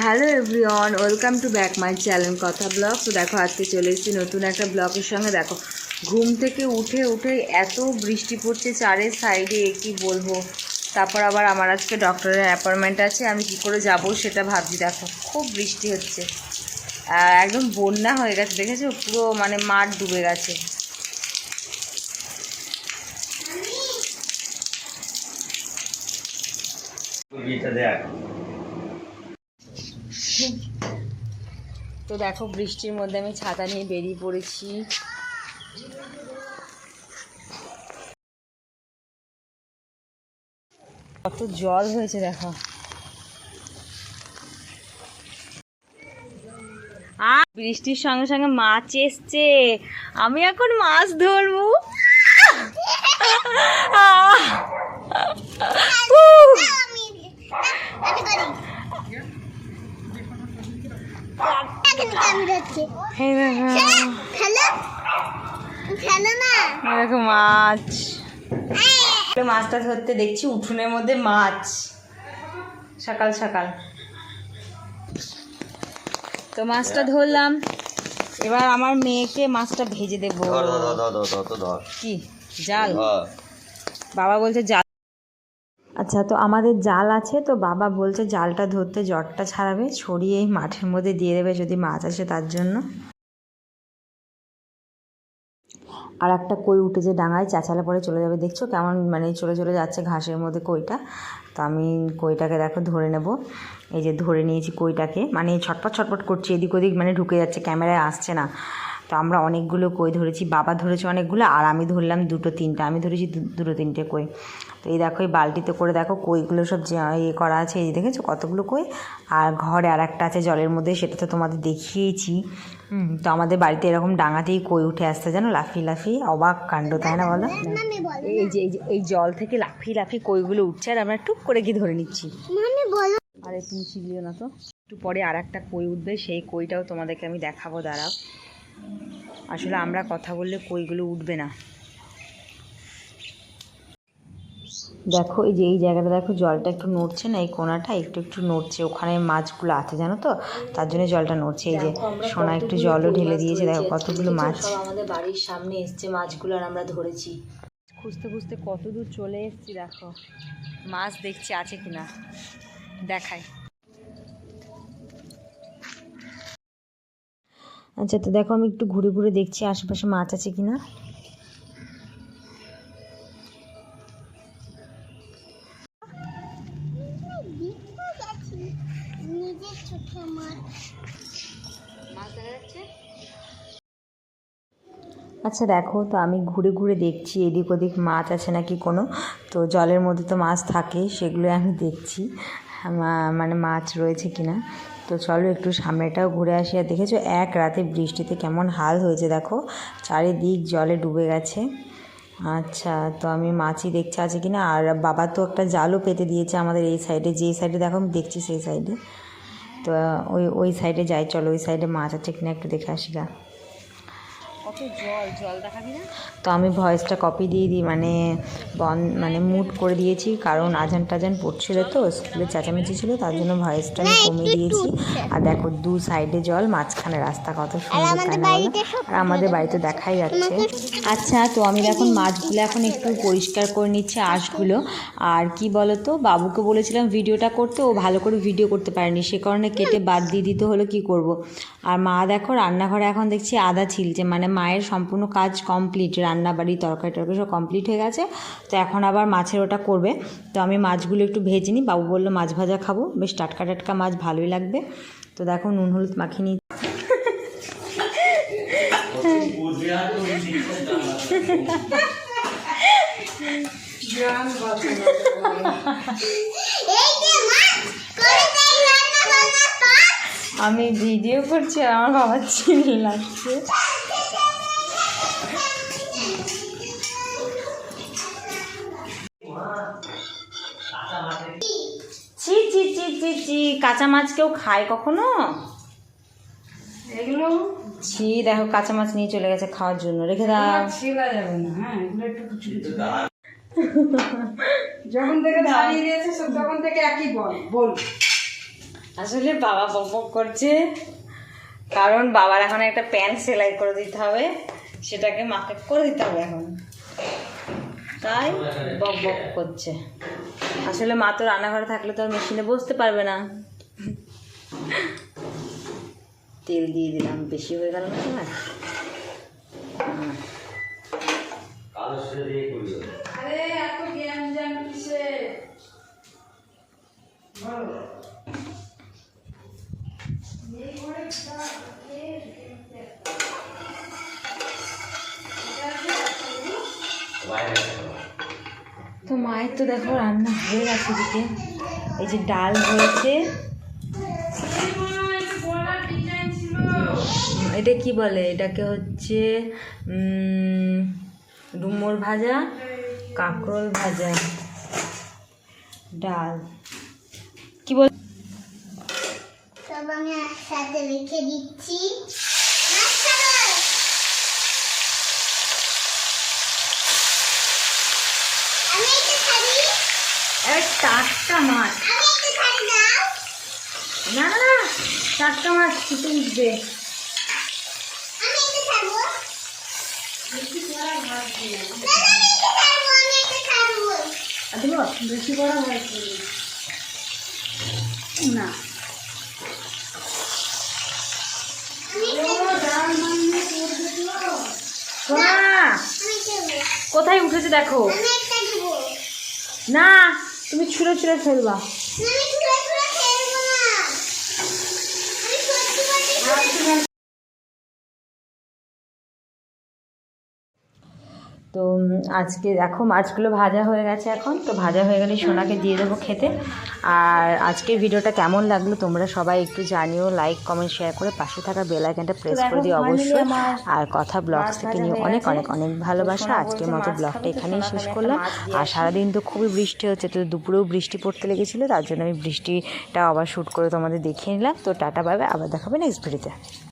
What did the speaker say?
Hello everyone welcome to back my channel কথা blog তো দেখো, আজকে চলে এসেছি নতুন একটা ব্লগের সঙ্গে। দেখো, ঘুম থেকে উঠে উঠে এত বৃষ্টি পড়ছে চারের সাইডে কি বলব? তারপর আবার আমার আজকে ডক্টরের অ্যাপয়েন্টমেন্ট আছে, আমি কি করে যাব সেটা ভাবছি। দেখো, খুব বৃষ্টি হচ্ছে। একদম বন্যা হয়ে গেছে, দেখেছ? পুরো মানে মাঠ ডুবে গেছে। দেখ তো দেখো বৃষ্টির মধ্যে আমি ছাতা নিয়ে বেরিয়ে পড়েছি। কত জল হয়েছে, দেখো। আর বৃষ্টির সঙ্গে সঙ্গে মাছ এসছে। আমি এখন মাছ ধরবো। এই দেখো দেখো মাছ। মাছটা ধরতে দেখছি উঠোনের মধ্যে মাছ। সকাল সকাল। তো মাছটা ধরলাম। এবার আমার মেয়েকে মাছটা ভেজে দেবো। কি? জাল? বাবা বলছে জাল। আচ্ছা তো আমাদের জাল আছে তো বাবা বলছে জালটা ধরতে জটটা ছাড়াবে ছড়িয়ে মাঠের মধ্যে দিয়ে দেবে যদি মাছ আসে তার জন্য। আর একটা কই উঠেছে ডাঙায় চাচালে পরে চলে যাবে। দেখছ কেমন মানে চলে চলে যাচ্ছে ঘাসের মধ্যে কইটা? তো আমি কইটাকে দেখো ধরে নেব। এই যে ধরে নিয়েছি কইটাকে। মানে ছটপট ছটপট করছে, এদিক ওদিক মানে ঢুকে যাচ্ছে, ক্যামেরায় আসছে না। তো আমরা অনেকগুলো কই ধরেছি, বাবা ধরেছে অনেকগুলো, আর আমি ধরলাম দুটো তিনটা, আমি ধরেছি দুটো তিনটে কই। তো এই দেখো এই বালতিতে করে দেখো কইগুলো সব যে ইয়ে করা আছে এই যে দেখেছ কতগুলো কই? আর ঘরে আর একটা আছে জলের মধ্যে সেটা তো তোমাদের দেখিয়েছি। তো আমাদের বাড়িতে এরকম ডাঙাতেই কই উঠে আসতে জানো লাফিয়ে লাফিয়ে অবাক কাণ্ড তাই না বলো? এই যে এই এই জল থেকে লাফিয়ে লাফিয়ে কইগুলো উঠছে আর আমরা টুক করে গিয়ে ধরে নিচ্ছি। আরে তুমি ছিলিও না তো। একটু পরে আর একটা কই উঠবে সেই কইটাও তোমাদেরকে আমি দেখাবো দাঁড়াও। আসলে আমরা কথা বললে কইগুলো উঠবে না। দেখো এই যে এই জায়গাটা দেখো জলটা একটু নড়ছে না এই কোনাটা একটু একটু নড়ছে। ওখানে মাছগুলো আছে জানো তো? তার জন্য জলটা নড়ছে। এই যে সোনা একটু জলও ঢেলে দিয়েছে দেখো কতগুলো মাছ। আমাদের বাড়ির সামনে এসছে মাছগুলো আর আমরা ধরেছি। খুঁজতে খুঁজতে কত দূর চলে এসেছি দেখো। মাছ দেখছি আছে কিনা? দেখাই। আচ্ছা তো দেখো আমি একটু ঘুরে ঘুরে দেখছি আশেপাশে মাছ আছে কিনা। আচ্ছা দেখো, তো আমি ঘুরে ঘুরে দেখছি, এদিক ওদিক মাছ আছে নাকি কোনো? তো জলের মধ্যে তো মাছ থাকে সেগুলো আমি দেখছি। মানে মাছ রয়েছে কিনা? তো চলো একটু সামনেটাও ঘুরে আসি। আর দেখেছ, এক রাতে বৃষ্টিতে কেমন হাল হয়েছে দেখো। চারিদিক জলে ডুবে গেছে। আচ্ছা তো আমি মাছই দেখছি আছে কিনা? আর বাবা তো একটা জালও পেতে দিয়েছে আমাদের এই সাইডে যেই সাইডে দেখো, আমি দেখছি সেই সাইডে তো ওই ওই সাইডে যাই, চলো ওই সাইডে মাছ আছে কিনা একটু দেখে আসি গা। তো আমি ভয়েসটা কপি দিয়ে দিই মানে বন মানে মুট করে দিয়েছি কারণ আজান টাজান পড়ছিল তো স্কুলে চেঁচামেচি ছিল তার জন্য ভয়েসটা আমি কমিয়ে দিয়েছি। আর দেখো দু সাইডে জল মাঝখানে রাস্তা কত সুন্দর আর আমাদের বাড়িতে দেখাই যাচ্ছে। আচ্ছা তো আমি এখন মাছগুলো এখন একটু পরিষ্কার করে নিচ্ছি আঁশগুলো। আর কি বলো তো বাবুকে বলেছিলাম ভিডিওটা করতে ও ভালো করে ভিডিও করতে পারেনি সে কারণে কেটে বাদ দিয়ে দিতে হলো কি করব। আর মা দেখো রান্নাঘরে এখন দেখছি আদা ছিলছে মানে মায়ের সম্পূর্ণ কাজ কমপ্লিট রান্না বাড়ি তরকারি টরকারি সব কমপ্লিট হয়ে গেছে তো এখন আবার মাছের ওটা করবে তো আমি মাছগুলো একটু ভেজে নিই বাবু বলল মাছ ভাজা খাব বেশ টাটকা টাটকা মাছ ভালোই লাগবে তো দেখো নুন হলুদ মাখিয়ে নিই যে মাছ করে দেই রান্না বান্না কাজ আমি ভিডিও করছি আর আমার বাবা চিনি লাগছে। চি চি চি চি চি কাঁচা মাছ কেউ খায় কখনো? এগুলো? ছি দেখো কাঁচা মাছ নিয়ে চলে গেছে খাওয়ার জন্য রেখে দাও। ছেলা যাবে না হ্যাঁ এগুলো একটু যখন থেকে ছাড়িয়ে দিয়েছে তখন থেকে একই বল বল। আসলে বাবা বক বক করছে। কারণ বাবার এখন একটা প্যান্ট সেলাই করে দিতে হবে। সেটাকে মাকে করে দিতে হবে এখন। তাই বক বক করছে। আসলে মা তো রান্নাঘরে থাকলে তো আর মেশিনে বসতে পারবে না। তেল দিয়ে দিলাম বেশি হয়ে গেল না তোমার? আরে এত জ্ঞান জ্ঞান কিসে মায়ের তো দেখো, রান্না হয়ে গেছে দিকে এই যে ডাল হয়েছে। এটা কি বলে? এটাকে হচ্ছে ডুমুর ভাজা, কাঁকরোল ভাজা, ডাল। কি বল আমি একসাথে রেখে দিচ্ছি। টাটকা মাছ। না না না টাটকা মাছ ছুটে উঠবে বেশি করা হয়েছে না খাব কোথায় উঠেছে দেখো। না। Şimdi çüre çüre sarıla. Şimdi çüre çüre. তো আজকে দেখো মাছগুলো ভাজা হয়ে গেছে এখন। তো ভাজা হয়ে গেলে সোনাকে দিয়ে দেবো খেতে। আর আজকের ভিডিওটা কেমন লাগল তোমরা সবাই একটু জানিও লাইক কমেন্ট শেয়ার করে পাশে থাকা বেল আইকনটা প্রেস করে দিও অবশ্যই। আর কথা ব্লগস থেকে নিয়ে অনেক অনেক অনেক ভালোবাসা। আজকের মতো ব্লগটা এখানেই শেষ করলাম। আর সারাদিন তো খুবই বৃষ্টি হচ্ছে তো দুপুরেও বৃষ্টি পড়তে লেগেছিলো তার জন্য আমি বৃষ্টিটা আবার শ্যুট করে তোমাদের দেখিয়ে নিলাম। তো টাটা পাবে আবার দেখাবে নেক্সট ভিডিওতে